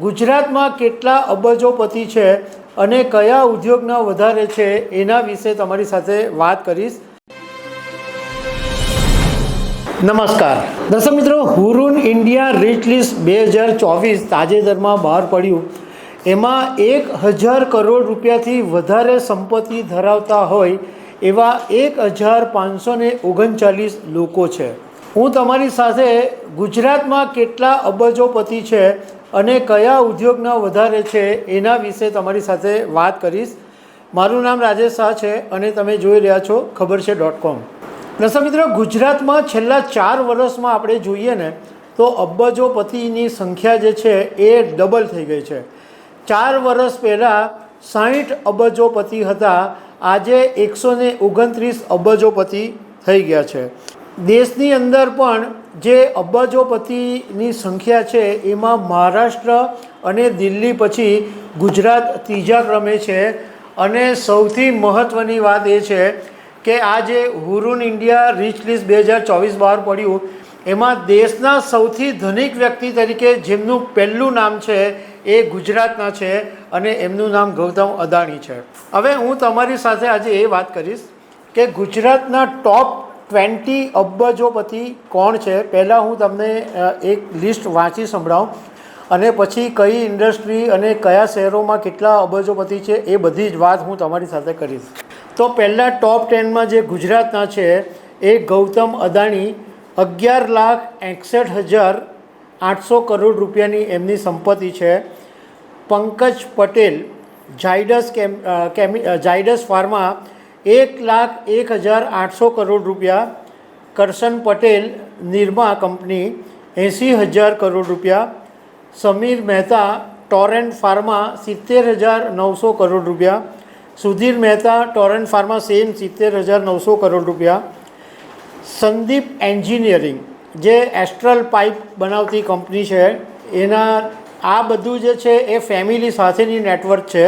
ગુજરાતમાં કેટલા અબજોપતિ છે અને કયા ઉદ્યોગના વધારે છે એના વિશે તમારી સાથે વાત કરીશ. નમસ્કાર. દર્શક મિત્રો, હુરુન ઇન્ડિયા રીચ લિસ્ટ બે હજાર ચોવીસ તાજેતરમાં બહાર પડ્યું. એમાં એક હજાર કરોડ રૂપિયાથી વધારે સંપત્તિ ધરાવતા હોય એવા એક હજાર પાંચસો ને ઓગણચાલીસ લોકો છે. હું તમારી સાથે ગુજરાતમાં કેટલા અબજોપતિ છે અને કયા ઉદ્યોગના વધારે છે એના વિશે તમારી સાથે વાત કરીશ. મારું નામ રાજેશ શાહ છે અને તમે જોઈ રહ્યા છો ખબર છે ડોટ કોમ. દર્શક મિત્રો, ગુજરાતમાં છેલ્લા ચાર વર્ષમાં આપણે જોઈએ ને, તો અબજોપતિની સંખ્યા જે છે એ ડબલ થઈ ગઈ છે. ચાર વર્ષ પહેલાં સાહીઠ અબજોપતિ હતા, આજે એકસો ને ઓગણત્રીસ અબજોપતિ થઈ ગયા છે. દેશની અંદર પણ જે અબજોપતિની સંખ્યા છે, એમાં મહારાષ્ટ્ર અને દિલ્હી પછી ગુજરાત ત્રીજા ક્રમે છે. અને સૌથી મહત્ત્વની વાત એ છે કે આ જે હુરુન ઇન્ડિયા રીચ લિસ્ટ બે હજાર ચોવીસ બહાર પડ્યું, એમાં દેશના સૌથી ધનિક વ્યક્તિ તરીકે જેમનું પહેલું નામ છે એ ગુજરાતના છે અને એમનું નામ ગૌતમ અદાણી છે. હવે હું તમારી સાથે આજે એ વાત કરીશ કે ગુજરાતના ટોપ ટ્વેન્ટી અબજોપતિ કોણ છે? પહેલાં હું તમને એક લિસ્ટ વાંચી સંભળાવું. અને પછી કઈ ઇન્ડસ્ટ્રી અને કયા શહેરોમાં કેટલા અબજોપતિ છે એ બધી જ વાત હું તમારી સાથે કરીશ. તો પહેલાં ટોપ ટેનમાં જે ગુજરાતના છે, એ ગૌતમ અદાણી અગિયાર લાખ એકસઠ હજાર આઠસો કરોડ રૂપિયાની એમની સંપત્તિ છે. પંકજ પટેલ, ઝાયડસ કેમ ઝાયડસ ફાર્મા એક લાખ એક હજાર આઠસો કરોડ રૂપિયા કરશન પટેલ નિરમા કંપની એંસી હજાર કરોડ રૂપિયા, સમીર મહેતા ટોરેન્ટ ફાર્મા, સિત્તેર હજાર નવસો કરોડ રૂપિયા, Sudhir Mehta Torrent pharma same સિત્તેર હજાર નવસો કરોડ રૂપિયા, સંદીપ એન્જિનિયરિંગ, જે એસ્ટ્રલ પાઇપ બનાવતી કંપની છે, એના આ બધું જે છે એ ફેમિલી સાથેની નેટવર્ક છે,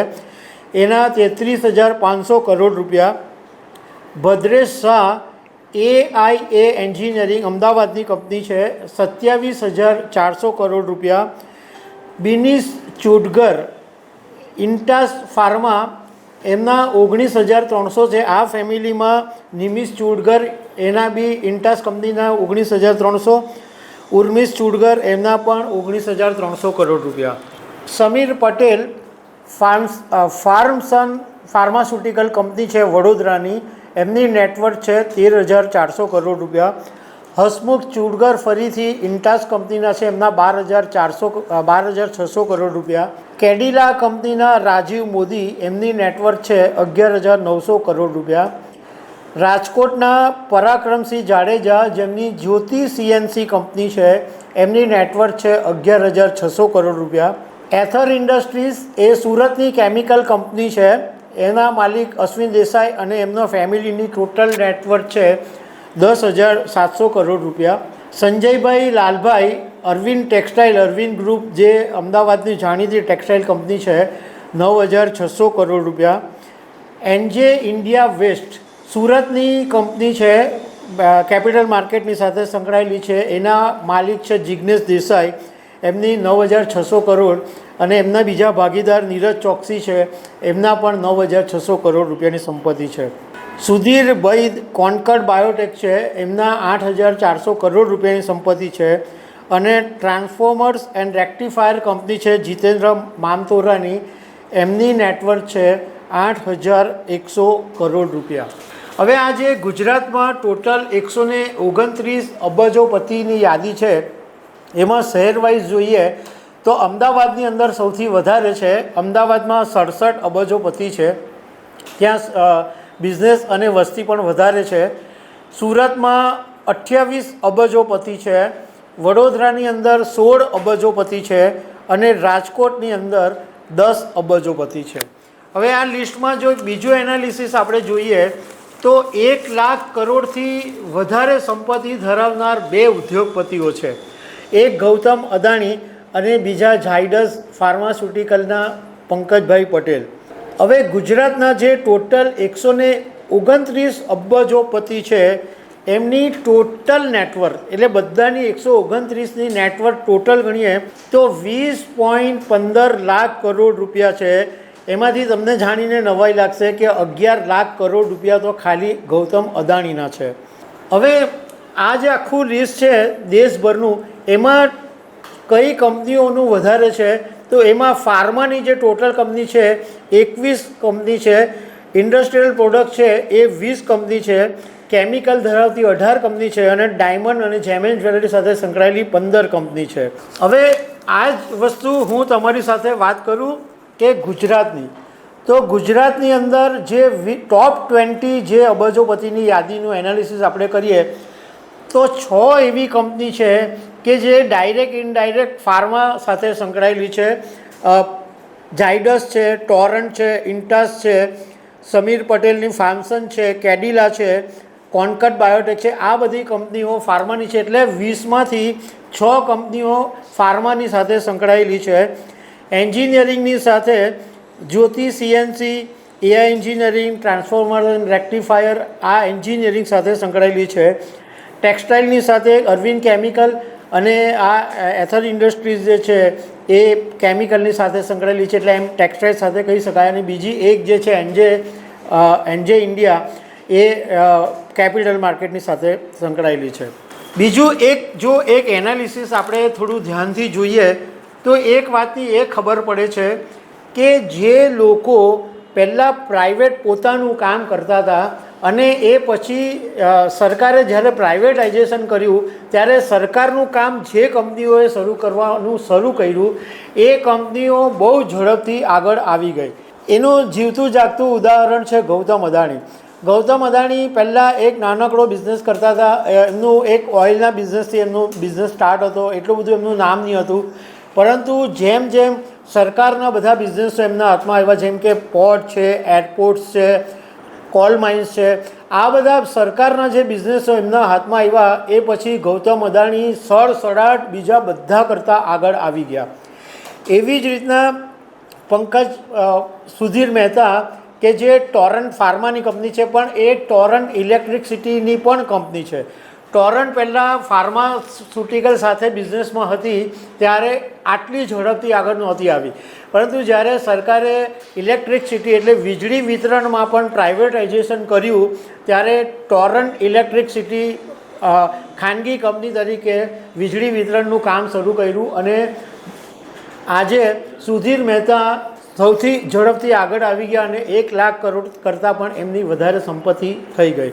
એના તેત્રીસ હજાર પાંચસો કરોડ રૂપિયા Bhadresh Shah A I A engineering અમદાવાદની કંપની છે. સત્યાવીસ હજાર ચારસો કરોડ રૂપિયા. બિનિસ ચુડગર, ઇન્ટાસ ફાર્મા, એમના ઓગણીસ હજાર ત્રણસો છે. આ ફેમિલીમાં નિમિષ ચુડગર, એના બી ઇન્ટાસ કંપનીના ઓગણીસ હજાર ત્રણસો. ઉર્મિશ ચુડગર, એમના પણ ઓગણીસ હજાર ત્રણસો કરોડ રૂપિયા. સમીર પટેલ, ફાર્મ્સ ફાર્મસન ફાર્માસ્યુટિકલ કંપની છે વડોદરાની. એમની નેટવર્ક છે તેર હજાર ચારસો કરોડ રૂપિયા. હસમુખ ચુડગર ફરીથી ઇન્ટાસ કંપનીના છે, એમના બાર હજાર ચારસો બાર હજાર છસો કરોડ રૂપિયા. કેડિલા કંપનીના રાજીવ મોદી એમની નેટવર્ક છે અગિયાર હજાર નવસો કરોડ રૂપિયા. રાજકોટના પરાક્રમસિંહ જાડેજા જેમની જ્યોતિ સીએનસી કંપની છે, એમની નેટવર્ક છે અગિયાર હજાર છસો કરોડ રૂપિયા. એથર ઇન્ડસ્ટ્રીઝ એ સુરતની કેમિકલ કંપની છે એના માલિક અશ્વિન દેસાઈ અને એમના ફેમિલીની ટોટલ નેટવર્ક છે દસ હજાર સાતસો કરોડ રૂપિયા. સંજયભાઈ લાલભાઈ, અરવિંદ ટેક્સટાઇલ, અરવિંદ ગ્રુપ જે અમદાવાદની જાણીતી ટેક્સટાઇલ કંપની છે, નવ હજાર છસો કરોડ રૂપિયા. એનજે ઇન્ડિયા વેસ્ટ સુરતની કંપની છે કેપિટલ માર્કેટની સાથે સંકળાયેલી છે. એના માલિક છે જિગ્નેશ દેસાઈ. એમની નવ હજાર છસો કરોડ. અને એમના બીજા ભાગીદાર નીરજ ચોકસી છે. એમના પણ નવ હજાર છસો કરોડ રૂપિયાની સંપત્તિ છે. સુધીર બૈદ કોન્કર્ડ બાયોટેક છે. એમના આઠ હજાર ચારસો કરોડ રૂપિયાની સંપત્તિ છે. અને ટ્રાન્સફોર્મર્સ એન્ડ રેક્ટિફાયર કંપની છે, જીતેન્દ્ર મામતોરાની. એમની નેટવર્ક છે આઠ હજાર એકસો કરોડ રૂપિયા. હવે આજે ગુજરાતમાં ટોટલ એકસો ઓગણત્રીસ અબજોપતિની યાદી છે. એમાં શહેર વાઇઝ જોઈએ તો અમદાવાદની અંદર સૌથી વધારે છે, અમદાવાદમાં સડસઠ અબજોપતિ છે. ત્યાં બિઝનેસ અને વસ્તી પણ વધારે છે. સુરતમાં અઠ્યાવીસ અબજોપતિ છે, વડોદરાની અંદર સોળ અબજોપતિ છે અને રાજકોટની અંદર દસ અબજોપતિ છે. હવે આ લિસ્ટમાં જો બીજું એનાલિસિસ આપણે જોઈએ, તો એક લાખ કરોડથી વધારે સંપત્તિ ધરાવનાર બે ઉદ્યોગપતિઓ છે. એક ગૌતમ અદાણી અને બીજા ઝાયડસ ફાર્માસ્યુટિકલના પંકજભાઈ પટેલ. હવે ગુજરાતના જે ટોટલ એકસો ને ઓગણત્રીસ અબજોપતિ છે, એમની ટોટલ નેટવર્ક, એટલે બધાની એકસો ઓગણત્રીસની નેટવર્ક ટોટલ ગણીએ, તો વીસ પોઈન્ટ પંદર લાખ કરોડ રૂપિયા છે. એમાંથી તમને જાણીને નવાઈ લાગશે કે અગિયાર લાખ કરોડ રૂપિયા તો ખાલી ગૌતમ અદાણીના છે. હવે આ જે આખું લિસ્ટ છે દેશભરનું, એમાં કઈ કંપનીઓનું વધારે છે? તો એમાં ફાર્માની જે ટોટલ કંપની છે, એકવીસ કંપની છે. ઇન્ડસ્ટ્રીયલ પ્રોડક્ટ છે, એ વીસ કંપની છે. કેમિકલ ધરાવતી અઢાર કંપની છે અને ડાયમંડ અને જેમેન જ્વેલરી સાથે સંકળાયેલી પંદર કંપની છે. હવે આ જ વસ્તુ હું તમારી સાથે વાત કરું કે ગુજરાતની. તો ગુજરાતની અંદર જે ટોપ ટ્વેન્ટી જે અબજોપતિની યાદીનું એનાલિસિસ આપણે કરીએ, તો છ એવી કંપની છે કે જે ડાયરેક્ટ, ઇનડાયરેક્ટ ફાર્મા સાથે સંકળાયેલી છે. ઝાયડસ છે, ટોરન્ટ છે, ઇન્ટાસ છે, સમીર પટેલની ફાર્મસન છે, કેડિલા છે, કોન્કટ બાયોટેક છે. આ બધી કંપનીઓ ફાર્માની છે એટલે વીસમાંથી છ કંપનીઓ ફાર્માની સાથે સંકળાયેલી છે. એન્જિનિયરિંગની સાથે Jyoti CNC, AI engineering, transformer and rectifier આ એન્જિનિયરિંગ સાથે સંકળાયેલી છે. ટેક્સટાઇલની સાથે અરવિંદ કેમિકલ અને આ એથર ઇન્ડસ્ટ્રીઝ જે છે, એ કેમિકલની સાથે સંકળાયેલી છે, એટલે એમ ટેક્સટાઇલ સાથે કહી શકાય. અને બીજી એક જે છે એનજે એનજે ઇન્ડિયા, એ કેપિટલ માર્કેટની સાથે સંકળાયેલી છે. બીજું એક, જો એક એનાલિસિસ આપણે થોડું ધ્યાનથી જોઈએ, તો એક વાતની એ ખબર પડે છે કે જે લોકો પહેલાં પ્રાઇવેટ પોતાનું કામ કરતા હતા અને એ પછી સરકારે જ્યારે પ્રાઇવેટાઇઝેશન કર્યું, ત્યારે સરકારનું કામ જે કંપનીઓએ શરૂ કરવાનું શરૂ કર્યું, એ કંપનીઓ બહુ ઝડપથી આગળ આવી ગઈ. એનું જીવતું જાગતું ઉદાહરણ છે ગૌતમ અદાણી. ગૌતમ અદાણી પહેલાં એક નાનકડો બિઝનેસ કરતા હતા. એમનું એક ઓઇલના બિઝનેસથી એમનું બિઝનેસ સ્ટાર્ટ હતો. એટલું બધું એમનું નામ નહીં હતું. પરંતુ જેમ જેમ સરકારના બધા બિઝનેસો એમના હાથમાં આવ્યા, જેમ કે પોર્ટ છે એરપોર્ટ્સ છે કોલ માઇન્સ છે. આ બધા સરકારના જે બિઝનેસો એમના હાથમાં આવ્યા, એ પછી ગૌતમ અદાણી સડસડાટ બીજા બધા કરતાં આગળ આવી ગયા. એવી જ રીતના પંકજ સુધીર મહેતા કે જે ટોરન્ટ ફાર્માની કંપની છે, પણ એ ટોરન્ટ ઇલેક્ટ્રિકસિટીની પણ કંપની છે. ટોરન્ટ પહેલાં ફાર્માસ્યુટિકલ સાથે બિઝનેસમાં હતી, ત્યારે આટલી ઝડપથી આગળ નહોતી આવી. પરંતુ જ્યારે સરકારે ઇલેક્ટ્રિકસિટી એટલે વીજળી વિતરણમાં પણ પ્રાઇવેટાઇઝેશન કર્યું, ત્યારે ટોરન્ટ ઇલેક્ટ્રિકસિટી ખાનગી કંપની તરીકે વીજળી વિતરણનું કામ શરૂ કર્યું અને આજે સુધીર મહેતા સૌથી ઝડપથી આગળ આવી ગયા અને એક લાખ કરોડ કરતાં પણ એમની વધારે સંપત્તિ થઈ ગઈ.